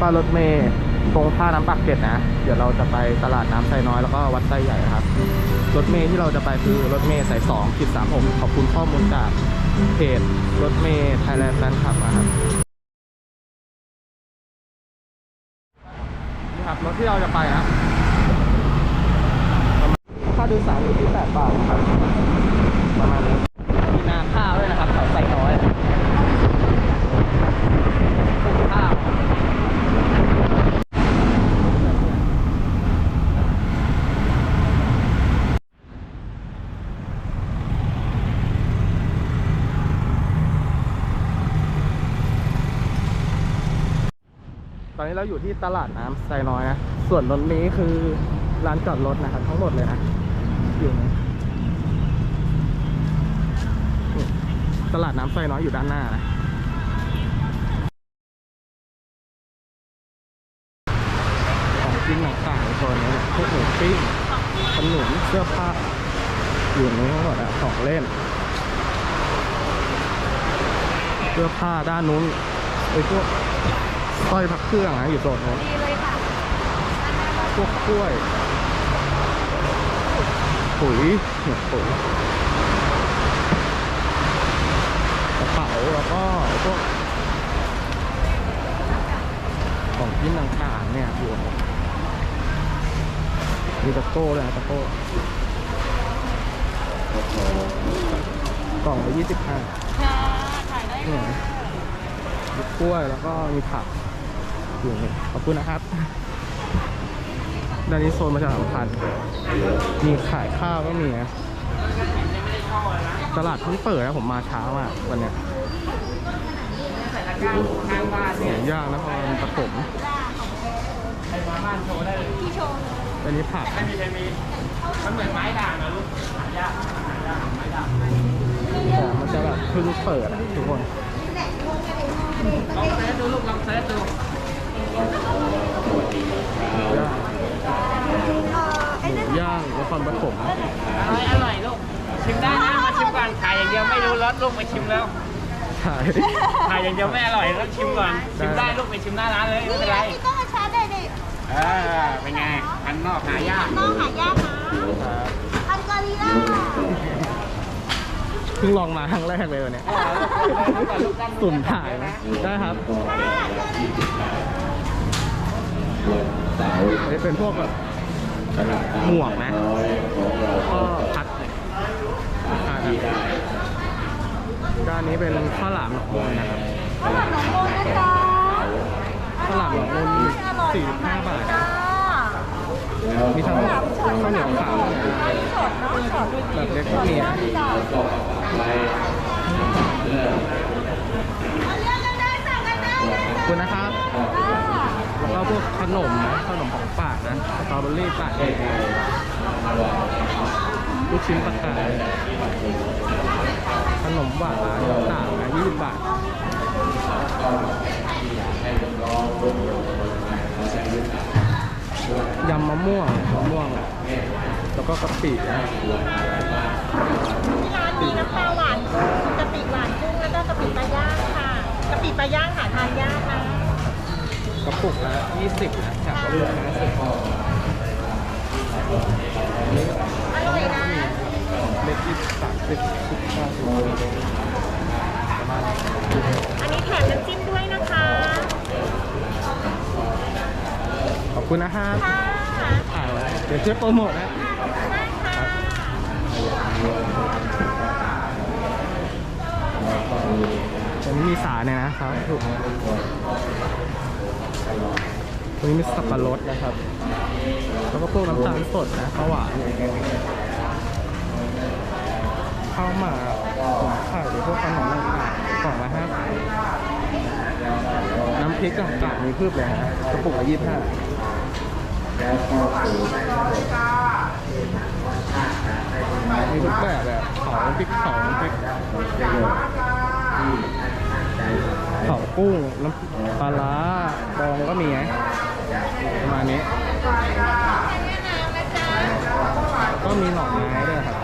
ป้ายรถเมย์ตรงท่าน้ำปากเกร็ดนะ เดี๋ยวเราจะไปตลาดน้ำไซน้อยแล้วก็วัดไซใหญ่ครับ รถเมย์ที่เราจะไปคือรถเมย์สายสองขีดสามผมขอบคุณข้อมูลจากเพจรถเมย์ไทยแลนด์แฟนคลับนะครับนี่ครับรถที่เราจะไปนะค่าโดยสารอยู่ที่8บาทครับ ประมาณนี้มีนาข้าวด้วยนะครับแถวไซน้อยข้าวตอนนี้ เราอยู่ที่ตลาดน้ำไซน้อยนะ ส่วนรถนี้คือร้านจอดรถนะครับ ทั้งหมดเลยนะ อยู่ตลาดน้ำไซน้อยอยู่ด้านหน้านะของกินต่างๆในโซนนี้พวกหมูปิ้งขนมเสื้อผ้าอยู่นี้ทั้งหมดอะของเล่น เสื้อผ้าด้านนู้นไอ้พวก สร้อยพักเครื่องนะอยู่โซนนู้นดีเลยค่ะพวกกล้วยปุ๋ยเนี่ยปุ๋ยกระเป๋าแล้วก็พวกของกินต่างๆเนี่ยอยู่มีตะโก้เลยนะตะโก้กล่องละยี่สิบห้าค่ะถ่ายได้เนี่ย มีกล้วยแล้วก็มีผักอยู่นี่ขอบคุณนะครับ ด้านนี้โซนประชาสัมพันธ์มีขายข้าวก็มีนะตลาดเพิ่งเปิดนะผมมาเช้ามากวันเนี้ยหมูย่างนครปฐมไอ้มาบ้านโชว์อันนี้ผักไม่มีใครมีมันเหมือนไม้ด่างนะลูกหายากหายากไม้ด่างแต่มันจะแบบเพิ่งเปิดอะทุกคน ลองเซิร์ชดูลูกลองเซิร์ชดูย่างหมูย่างนครปฐมอร่อยอร่อยลูก ชิมได้นะ มาชิมก่อนถ่ายอย่างเดียวไม่รู้รสลูกไปชิมแล้วขายถ่ายอย่างเดียวไม่อร่อยต้องชิมก่อน ชิมได้ลูกไปชิมหน้าร้านเลยไม่เป็นไรนี่ก็มาชาร์จได้เลยเออเป็นไงพันนอกหายากน้องหายากนะอันกอริล่า เพิ่งลองมาครั้งแรกเลยวันเนี้ยสุ่มถ่ายนะได้ครับอันนี้เป็นพวกแบบหมวกนะก็พัดเนี่ยอ่าครับด้านนี้เป็นข้าวหลามหนองมนนะครับข้าวหลามหนองมนนะจ๊ะข้าวหลามหนองมนอร่อยสี่สิบห้าบาทจ้ามีทั้งข้าวเหนียวขาวสดเนาะสดแบบเล็กก็มีนะ จ้าเพื่อขอบคุณนะครับแล้วก็พวกขนมนะขนมของฝากนะสตรอเบอรี่ปากเองลูกชิ้นปลากรายขนมหวานต่างๆนะ20บาทยำมะม่วงมะม่วง แล้วก็กะปินะ มีน้ำปลาหวานกะปิหวานกุ้งแล้วก็กะปิปลาย่างค่ะกะปิปลาย่างหาทานยากนะกระปุกละ20นะจากกระปุกละ10อันอร่อยนะเล็กยี่สิบสามสิบสิบห้าสิบประมาณอันนี้แถมน้ำจิ้มด้วยนะคะ ขอบคุณนะครับค่ะเดี๋ยวช่วยโปรโมทนะได้ค่ะ นี้มีสาเนี่ยนะครับถูกตรงนี้มีสับปะรดนะครับ แล้วก็พวกน้ำตาลสดนะข้าวหวานข้าวหมากผมไข่หรือพวกขนมต่างๆกล่องละห้าน้ำพริกต่างๆมีพืบเลยนะกระปุกละยี่สิบห้ามีทุกแบบแบบเผาพริกเผาพริกเผากุ้ง น้ำปลาร้าดองก็มีไงประมาณนี้ ก็มีหน่อไม้ด้วยครับ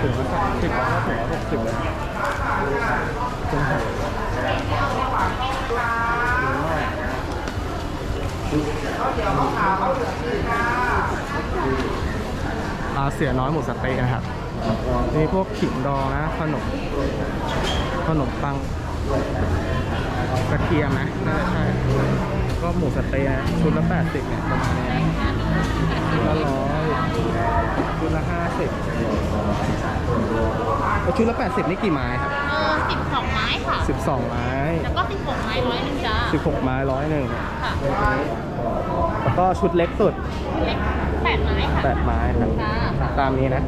ถึงละสามสิบแล้วก็ถึงละหกสิบเลยถึงหกถึงมากอาเสียน้อยหมูสะเต๊ะนะครับมีพวกขิงดองนะ ขนม ขนมปัง กระเทียมนะน่าจะใช่ก็หมูสะเต๊ะนะชุดละแปดสิบเนี่ยประมาณเนี้ยชุดละร้อยชุดละห้าสิบชุดละแปดสิบนี่กี่ไม้ครับ เออสิบสองไม้ค่ะสิบสองไม้ แล้วก็สิบหกไม้ร้อยหนึ่งจ้าสิบหกไม้ร้อยหนึ่งค่ะแล้วก็ชุดเล็กสุดเล็กแปดไม้ค่ะแปดไม้ครับค่ะตามนี้นะ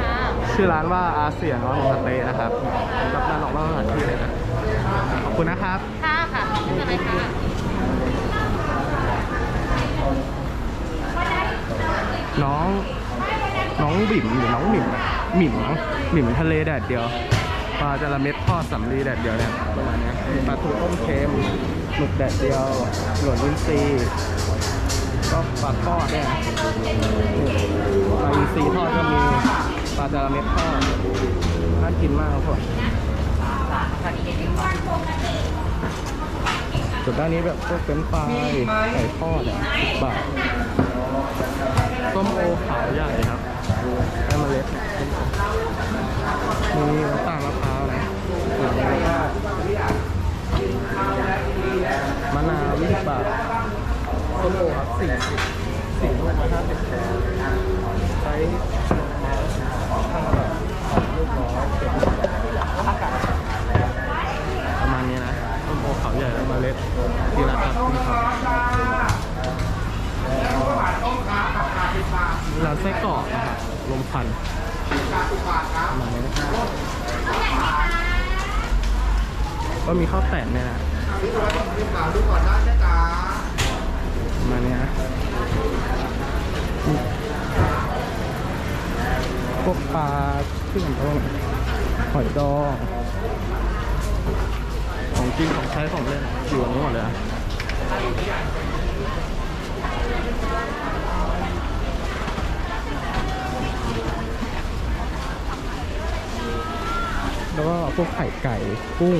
ค่ะชื่อร้านว่าอาเซียนร้อนสเต๊ะนะครับรับงานออกนอกสถานที่เลยนะข อบคุณนะครับ ค่ะค่ะขอบคุณอะไรค่ะน้องน้องบิ่มหรือน้องหมิ่มอะหมิ่มมั้งหมิ่มทะเลแดดเดียวปลาจระเม็ดทอดสำลีแดดเดียวเนี่ยประมาณเนี้ยมีปลาทูต้มเค็มหมึกแดดเดียวหลวนวินซีย์ก็ปลาทอดเนี่ยนะปลาอินทรีทอดก็มีปลาจระเม็ดทอดน่ากินมากครับผม ส่วนด้านนี้แบบพวกเป็นช์ฟรายไก่ทอดอะสิบบาทส้มโอขาวใหญ่ครับได้เมล็ดส้มโอมีน้ำตา ก็มีข้าวแต่นเนี่ยนะประมาณนี้นะพวกปลาขึ้นต้นหอยดองของจริงของใช้ของเล่นอยู่ตรงนี้หมดเลยอะแล้วก็พวกไข่ไก่กุ้ง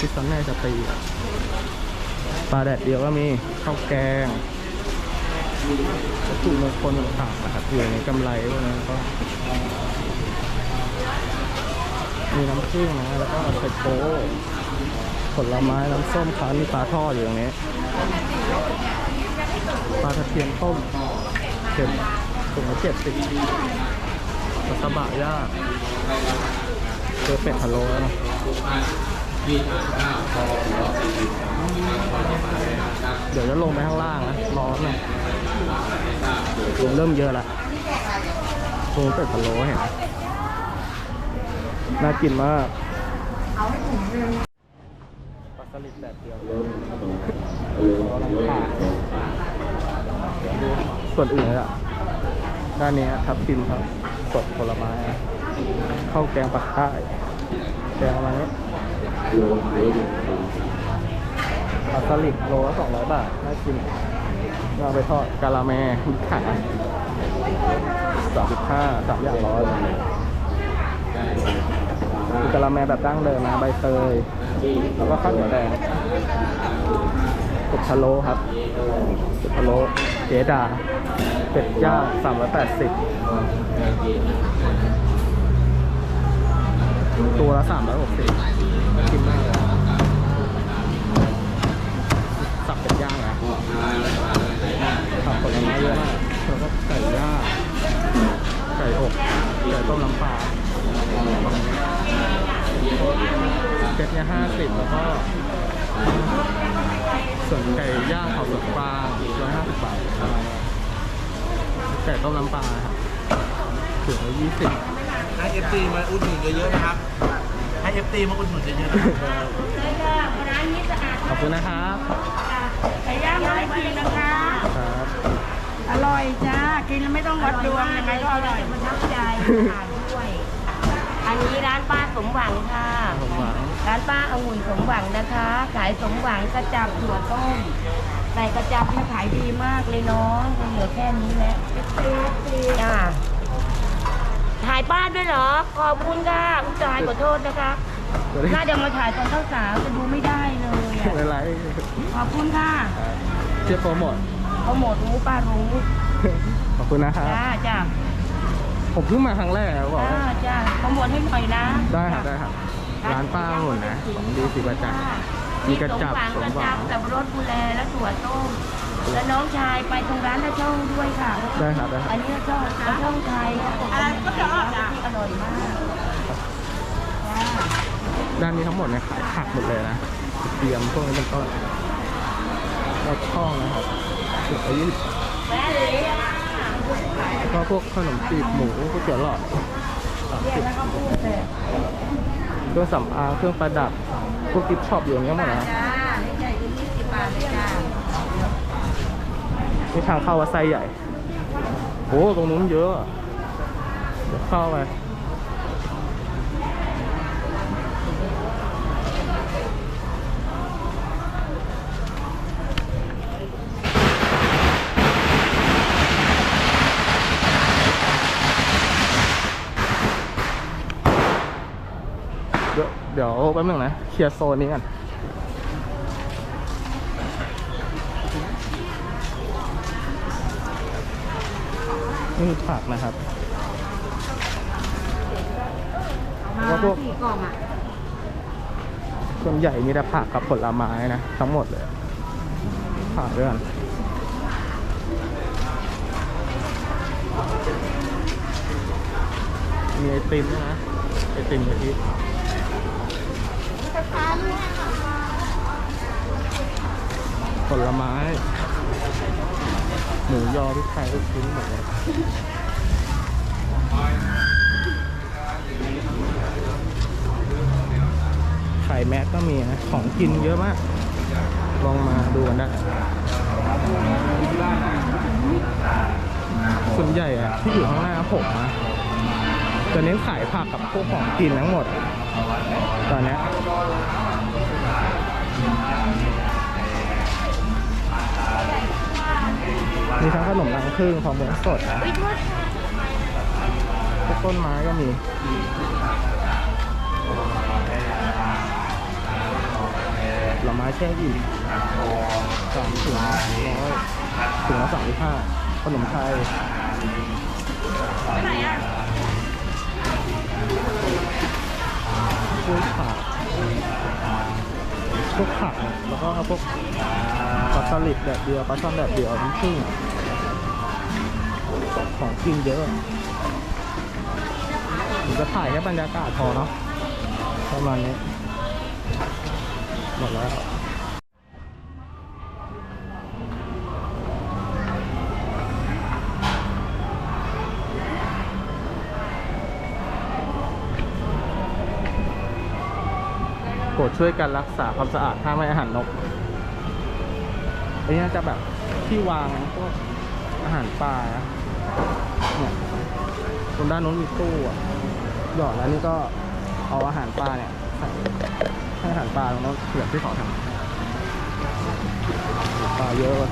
พิซซ่าแม่จะตีอะปลาแดดเดียวก็มีข้าวแกงวัตถุมงคลต่างๆนะครับอยู่ในกำไรพวกนั้นก็ มีน้ำผึ้งนะแล้วก็ไข่โป๊ผลไม้น้ำส้มคั้นมีปลาทอดอยู่ตรงนี้ปลากระเทียมต้มเจ็ดถุงละเจ็ดสิบปลาสบะย่างเจอเป็ดพะโล้นะ เดี๋ยวจะลงไปข้างล่างนะร้อนนะลมเริ่มเยอะละโอ้เป็ดพะโล้เห็นน่ากินมากปลาสลิดแบบเดียวส่วนอื่นอะด้านนี้ทับทิมครับสดผลไม้นะข้าวแกงปลาค่ายแกงปรเนี้ยะมาณนี้ปลาสลิดโลละสองร้อยบาท น่ากินเอาไปทอดกะละแมขาสามสิบห้าสามอย่างร้อยมีกะละแมแบบดั้งเดิมนะใบเตย แล้วก็ข้าวเหนียวแดงเป็ดพะโล้ครับเป็ดพะโล้เจดาเป็ดย่างสามร้อยแปดสิบ ตัวละสามร้อยหกสิบกินมากเลยสับเป็ดย่างนะสับผลไม้เยอะมากแล้วก็ไก่ย่างไก่อกไก่ต้มน้ำปลาเจ็ดเนี่ยห้าสิบแล้วก็ส่วนไก่ย่างเขาสวนปลาร้อยห้าสิบบาทไก่ต้มน้ำปลาครับถึงละยี่สิบ ให้เอฟซีมาอุดหนุนเยอะๆนะครับ ให้เอฟซีมาอุดหนุนเยอะๆนะครับขอบคุณนะครับไก่ย่างร้อยปีนะคะ ครับอร่อยจ้า กินแล้วไม่ต้องวัดดวงยังไงก็อร่อยประทับใจทานด้วย อันนี้ร้านป้าสมหวังค่ะผมหวัง ร้านป้าองุ่นสมหวังนะคะ ขายสมหวังกระจับถั่วต้มใส่กระจับเนี่ยขายดีมากเลยน้องเหลือแค่นี้แหละจ้าถ่ายป้าด้วยเหรอ ขอบคุณค่ะคุณจายขอโทษนะคะ น่าจะมาถ่ายตอนเช้าสาวจะดูไม่ได้เลยไม่เป็นไรขอบคุณค่ะเชียร์โปรโมทเขาหมดรู้ป้ารู้ขอบคุณนะครับจ้าจ้าผมเพิ่งมาครั้งแรกนะบอกจ้าว่าจ้าเขาหมดให้หน่อยนะได้ครับได้ครับร้านป้าหุ่นนะของดีสีประจักษ์มีกระจับสสมมหหวัวังงกระจับกับรสบุแลและถั่วต้ม และน้องชายไปตรงร้านละช่องด้วยค่ะ ได้ครับได้ครับอันนี้ละช่องละช่องไทยอะไรก็จะอร่อยมากจ้าด้านนี้ทั้งหมดเนี่ยขายผักหมดเลยนะเตรียมพวกนี้เป็นต้นแล้วช่องนะครับสิบไปยี่สิบแม่เลยแล้วก็พวกขนมจีบหมูก๋วยเตี๋ยวหลอดสามเรียสิกบแล้วก็พูดแต่เครื่องสำอางเครื่องประดับพวกกิฟต์ช็อปอยู่ตรงนี้หมดนะจ้า นี่ใหญ่ถึงยี่สิบบาทเลยจ้านี่ทางเข้าวัดไซใหญ่ โอ้ตรงนู้นเยอะเดี๋ยวเข้าไปเดี๋ยวเดี๋ยวแป๊บนึงนะ เคลียร์โซนนี้กัน นี่คือผักนะครับว่าพวก สี่กล่องอะส่วนใหญ่มีแต่ผักกับผลไม้นะทั้งหมดเลยผักด้วยกันมีไอติมด้วยนะไอติมกะทิผลไม้ หมูยอพริกไทยลูกชิ้นหมดเลยไข่แม็กก็มีนะ ของกินเยอะมาก ลองมาดูกันได้ ส่วนใหญ่อะที่อยู่ข้างหน้าผมนะจะเน้นขายผักกับพวกของกินทั้งหมด ตอนนี้ มีทั้งขนมรังผึ้งของหมูสดพวกต้นไม้ก็มีผลไม้แช่อิ่มสามถุงร้อยถุงละสามสิบห้าขนมไทยกล้วยผัก พวกผักแล้วก็พวกปลาสลิดแบบเดียวปลาช่อนแบบเดียวน้ำผึ้งของกินเยอะผมจะถ่ายแค่บรรยากาศพอเนาะประมาณนี้หมดแล้ว ช่วยกันรักษาความสะอาดห้ามให้อาหารนก อันนี้น่จะแบบที่วางพวกอาหารปลาเนี่ยตรงด้านนู้นมีตู้อะหยอดแล้วนี่ก็เอาอาหารปลาเนี่ยใส่ให้อาหารปลาตรงนั้นเผื่อที่เขาทำปลาเยอะเลย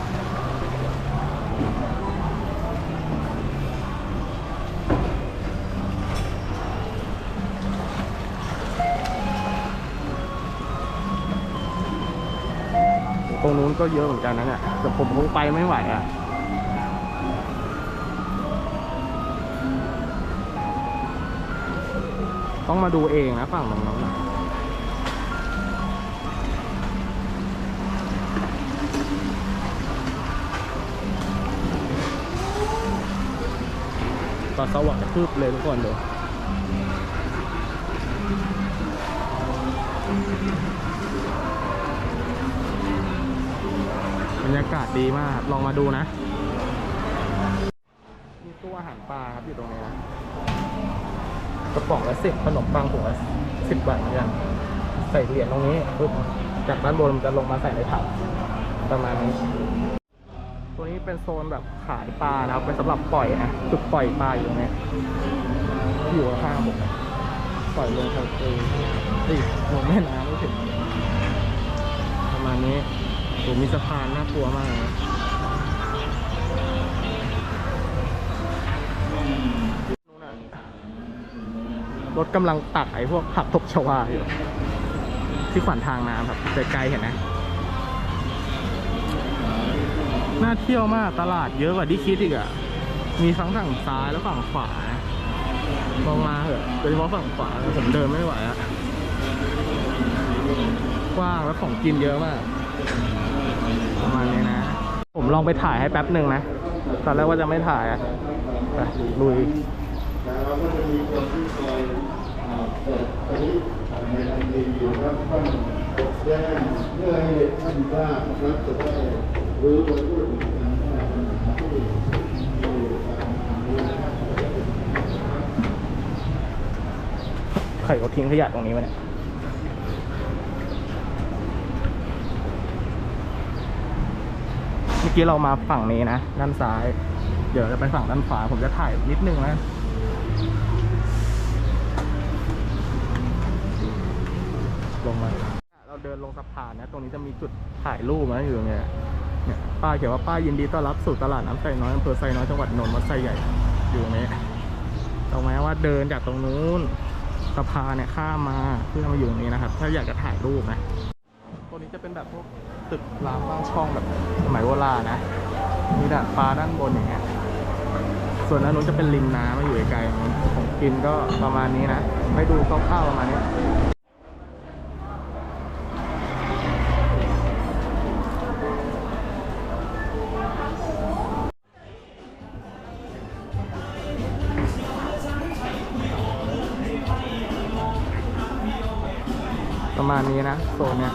รงนู้นก็เยอะเหมือนกันนะเนี่ยแต่ผมคงไปไม่ไหวอะต้องมาดูเองนะฝั่งตรงนั้นะตอนสว่างคืบเลยทุกคนดู รรยากาศดีมากลองมาดูนะ มีตู้อาหารปลาครับอยู่ตรงนี้นะกระป๋องละสิบขนมปังถุงละสิบบาทเหมือนกันใส่เหรียญตรงนี้ปุ๊บจากด้านบนมันจะลงมาใส่ในถังประมาณนี้ ตัวนี้เป็นโซนแบบขายปลานะครับเป็นสำหรับปล่อยนะจุดปล่อยปลาอยู่ตรงนี้อยู่ข้างผมนปล่อยลงทะเลติดลงแม่น้ำไม่ถึงประมาณนี้ โหมีสะพานน่ากลัวมากนะรถกำลังตักไอ้พวกผักตบชวาอยู่ ที่ขวางทางน้ำครับไกลๆเห็นไหมน่าเที่ยวมากตลาดเยอะกว่าที่คิดอีกอะมีทั้งฝั่งซ้ายและฝั่งขวาลองมาเถอะโดยเฉพาะฝั่งขวาผมเดินไม่ไหวอะกว้างแล้วของกินเยอะมาก ประมาณนี้นะ ผมลองไปถ่ายให้แป๊บหนึ่งนะ ตอนแรกว่าจะไม่ถ่ายอะไปลุยใครเขาทิ้งขยะตรงนี้วะเนี่ย เมื่อ กี้เรามาฝั่งนี้นะ ด้านซ้าย เดี๋ยวจะไปฝั่งด้านขวา ผมจะถ่ายนิดนึงนะลงมา เราเดินลงสะพานนะ ตรงนี้จะมีจุดถ่ายรูปนะอยู่ตรงเนี้ยเนี่ยป้าเขียนว่าป้ายยินดีต้อนรับสู่ตลาดน้ำไซน้อยอำเภอไซน้อยจังหวัดนนท์วัดไซใหญ่อยู่ตรงนี้ตรงแม้ว่าเดินจากตรงนู้นสะพานเนี่ยข้ามมาเพื่อมาอยู่ตรงนี้นะครับ ถ้าอยากจะถ่ายรูปนะ ตัวนี้จะเป็นแบบพวก ตึกรามบ้างช่องแบบสมัยโบราณนะ มีดาดฟ้าด้านบนอย่างเงี้ย ส่วนด้นนู้นจะเป็นริมน้ำมาอยู่ไกลๆนู้นของกินก็ประมาณนี้นะไม่ดูคร่าวๆประมาณนี้ประมาณนี้นะโซนเนี้ย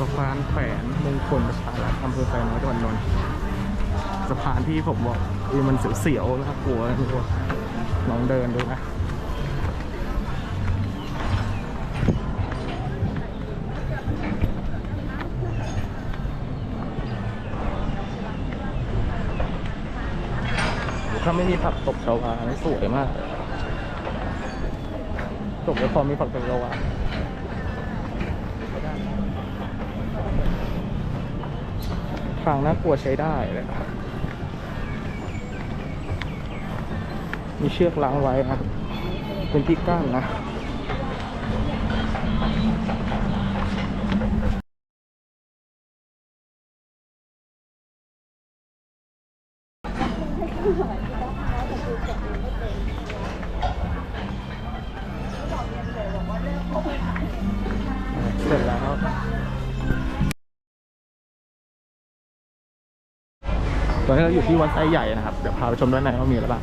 สะพานแขวนมงคลประชารัฐอำเภอไซน้อยจังหวัดนนท์สะพานที่ผมบอกคือมันเสียวๆนะครับกลัวนะทุกคนลองเดินดูนะถ้าไม่มีผักตบชาวานี่สวยมากจบแล้วพอมีผักตบชาวา ทางน่ากลัวใช้ได้เลยมีเชือกล้างไว้นะเป็นที่กั้นนะ อนนี้เราอยู่ที่วัดไซใหญ่นะครับ เดี๋ยวพาไปชมด้านในว่ามีอะไรบ้าง